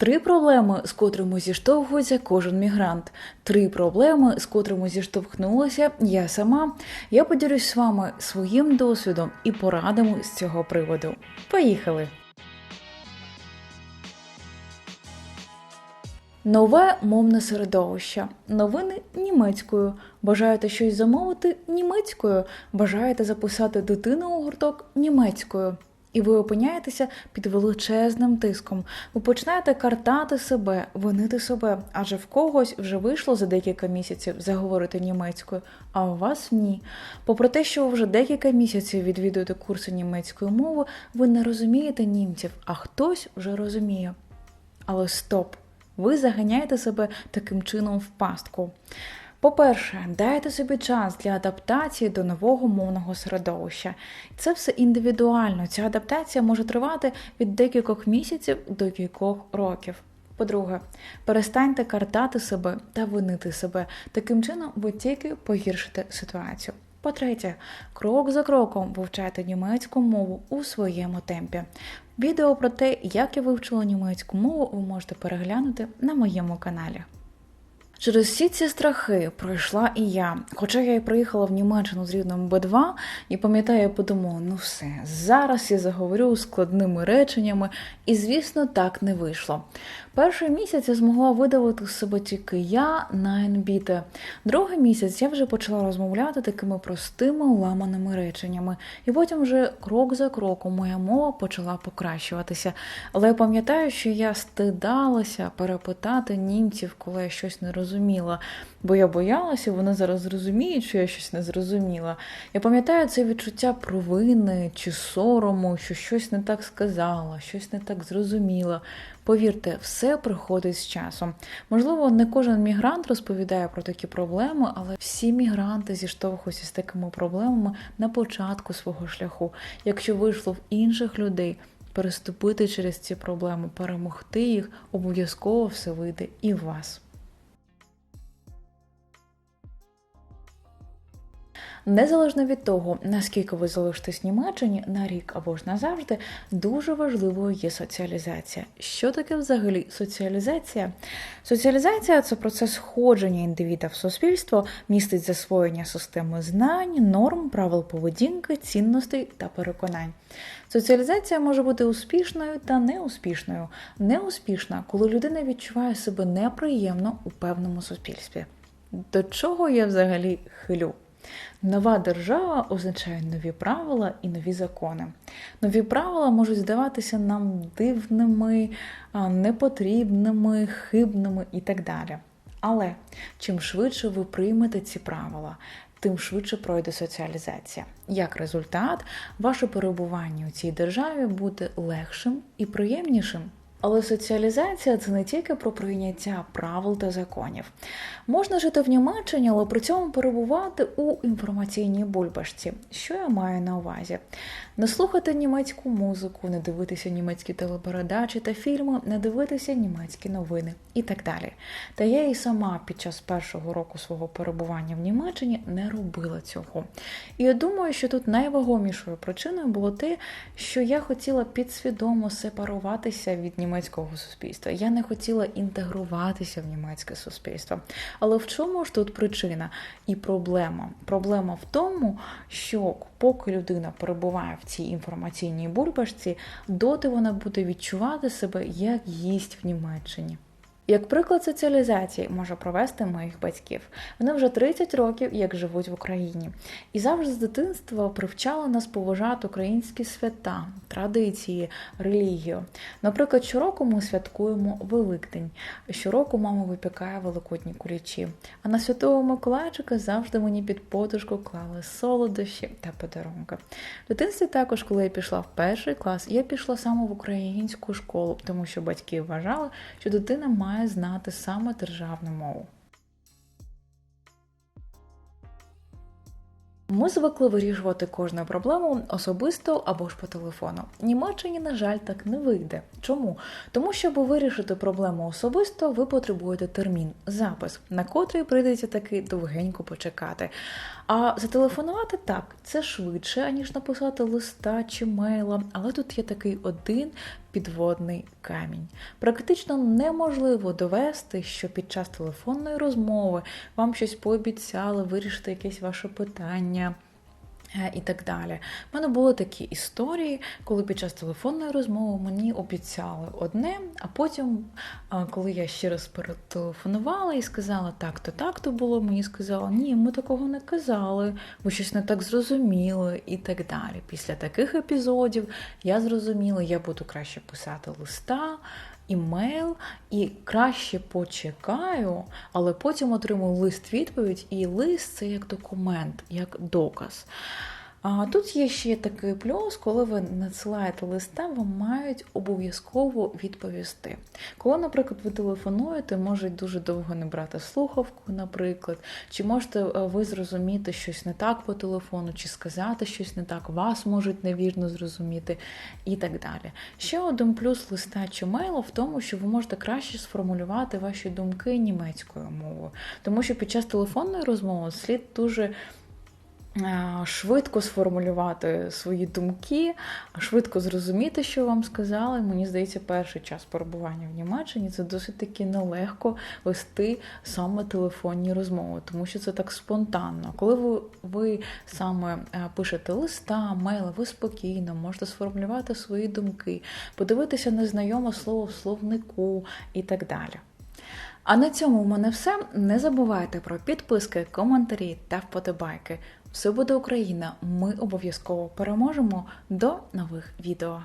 Три проблеми, з котрими зіштовхується кожен мігрант. Три проблеми, з котрими зіштовхнулася я сама. Я поділюсь з вами своїм досвідом і порадами з цього приводу. Поїхали! Нове мовне середовище. Новини німецькою. Бажаєте щось замовити німецькою. Бажаєте записати дитину у гурток німецькою. І ви опиняєтеся під величезним тиском. Ви починаєте картати себе, винити себе, адже в когось вже вийшло за декілька місяців заговорити німецькою, а у вас ні. Попри те, що ви вже декілька місяців відвідуєте курси німецької мови, ви не розумієте німців, а хтось вже розуміє. Але стоп! Ви заганяєте себе таким чином в пастку. По-перше, дайте собі час для адаптації до нового мовного середовища. Це все індивідуально. Ця адаптація може тривати від декількох місяців до кількох років. По-друге, перестаньте картати себе та винити себе. Таким чином ви тільки погіршите ситуацію. По-третє, крок за кроком вивчайте німецьку мову у своєму темпі. Відео про те, як я вивчила німецьку мову, ви можете переглянути на моєму каналі. Через всі ці страхи пройшла і я. Хоча я і приїхала в Німеччину з рівнем Б2, і пам'ятаю, я подумала, ну все, зараз я заговорю складними реченнями, і, звісно, так не вийшло. Перший місяць я змогла видавити з себе тільки я на НБІТе. Другий місяць я вже почала розмовляти такими простими уламаними реченнями, і потім вже крок за кроком моя мова почала покращуватися. Але я пам'ятаю, що я стидалася перепитати німців, коли я щось не розуміла, бо я боялася, вони зараз зрозуміють, що я щось не зрозуміла. Я пам'ятаю це відчуття провини чи сорому, що щось не так сказала, щось не так зрозуміла. Повірте, все приходить з часом. Можливо, не кожен мігрант розповідає про такі проблеми, але всі мігранти зіштовхуються з такими проблемами на початку свого шляху. Якщо вийшло в інших людей, переступити через ці проблеми, перемогти їх, обов'язково все вийде і в вас. Незалежно від того, наскільки ви залишитесь в Німеччині на рік або ж назавжди, дуже важливою є соціалізація. Що таке взагалі соціалізація? Соціалізація це процес входження індивіда в суспільство, містить засвоєння системи знань, норм, правил поведінки, цінностей та переконань. Соціалізація може бути успішною та неуспішною. Неуспішна, коли людина відчуває себе неприємно у певному суспільстві. До чого я взагалі хилю? Нова держава означає нові правила і нові закони. Нові правила можуть здаватися нам дивними, непотрібними, хибними і так далі. Але чим швидше ви приймете ці правила, тим швидше пройде соціалізація. Як результат, ваше перебування у цій державі буде легшим і приємнішим. Але соціалізація це не тільки про прийняття правил та законів. Можна жити в Німеччині, але при цьому перебувати у інформаційній бульбашці. Що я маю на увазі? Не слухати німецьку музику, не дивитися німецькі телепередачі та фільми, не дивитися німецькі новини і так далі. Та я і сама під час першого року свого перебування в Німеччині не робила цього. І я думаю, що тут найвагомішою причиною було те, що я хотіла підсвідомо сепаруватися від німецького суспільства. Я не хотіла інтегруватися в німецьке суспільство. Але в чому ж тут причина і проблема? Проблема в тому, що поки людина перебуває в цій інформаційній бульбашці, доти вона буде відчувати себе як їсть в Німеччині. Як приклад соціалізації можу провести моїх батьків. Вони вже 30 років як живуть в Україні, і завжди з дитинства привчали нас поважати українські свята, традиції, релігію. Наприклад, щороку ми святкуємо Великдень. Щороку мама випікає великодні кулічі. А на святого Миколайчика завжди мені під подушку клали солодощі та подарунки. В дитинстві також, коли я пішла в перший клас, я пішла саме в українську школу, тому що батьки вважали, що дитина має знати саме державну мову. Ми звикли вирішувати кожну проблему особисто або ж по телефону. Німеччині, на жаль, так не вийде. Чому? Тому, щоб вирішити проблему особисто, ви потребуєте термін, запис, на котрий прийдеться таки довгенько почекати. А зателефонувати так, це швидше, аніж написати листа чи мейла, але тут є такий один підводний камінь. Практично неможливо довести, що під час телефонної розмови вам щось пообіцяли вирішити якесь ваше питання. Е, І так далі. У мене були такі історії, коли під час телефонної розмови мені обіцяли одне, а потім, е, коли я ще раз перетелефонувала і сказала, так, то так то було, мені сказали, ні, ми такого не казали, ви щось не так зрозуміли, і так далі. Після таких епізодів я зрозуміла, я буду краще писати листа. Імейл і краще почекаю, але потім отримую лист відповідь, і лист це як документ, як доказ. А тут є ще такий плюс, коли ви надсилаєте листа, вам мають обов'язково відповісти. Коли, наприклад, ви телефонуєте, можуть дуже довго не брати слухавку, наприклад, чи можете е, ви зрозуміти щось не так по телефону, чи сказати щось не так, вас можуть невірно зрозуміти і так далі. Ще один плюс листа чи мейлу в тому, що ви можете краще сформулювати ваші думки німецькою мовою, тому що під час телефонної розмови слід дуже швидко сформулювати свої думки, швидко зрозуміти, що вам сказали. Мені здається, перший час перебування в Німеччині це досить таки нелегко вести саме телефонні розмови, тому що це так спонтанно. Коли ви, ви саме е, пишете листа, мейли, ви спокійно можете сформулювати свої думки, подивитися незнайоме слово в словнику і так далі. А на цьому в мене все. Не забувайте про підписки, коментарі та вподобайки. Все буде Україна! Ми обов'язково переможемо. До нових відео!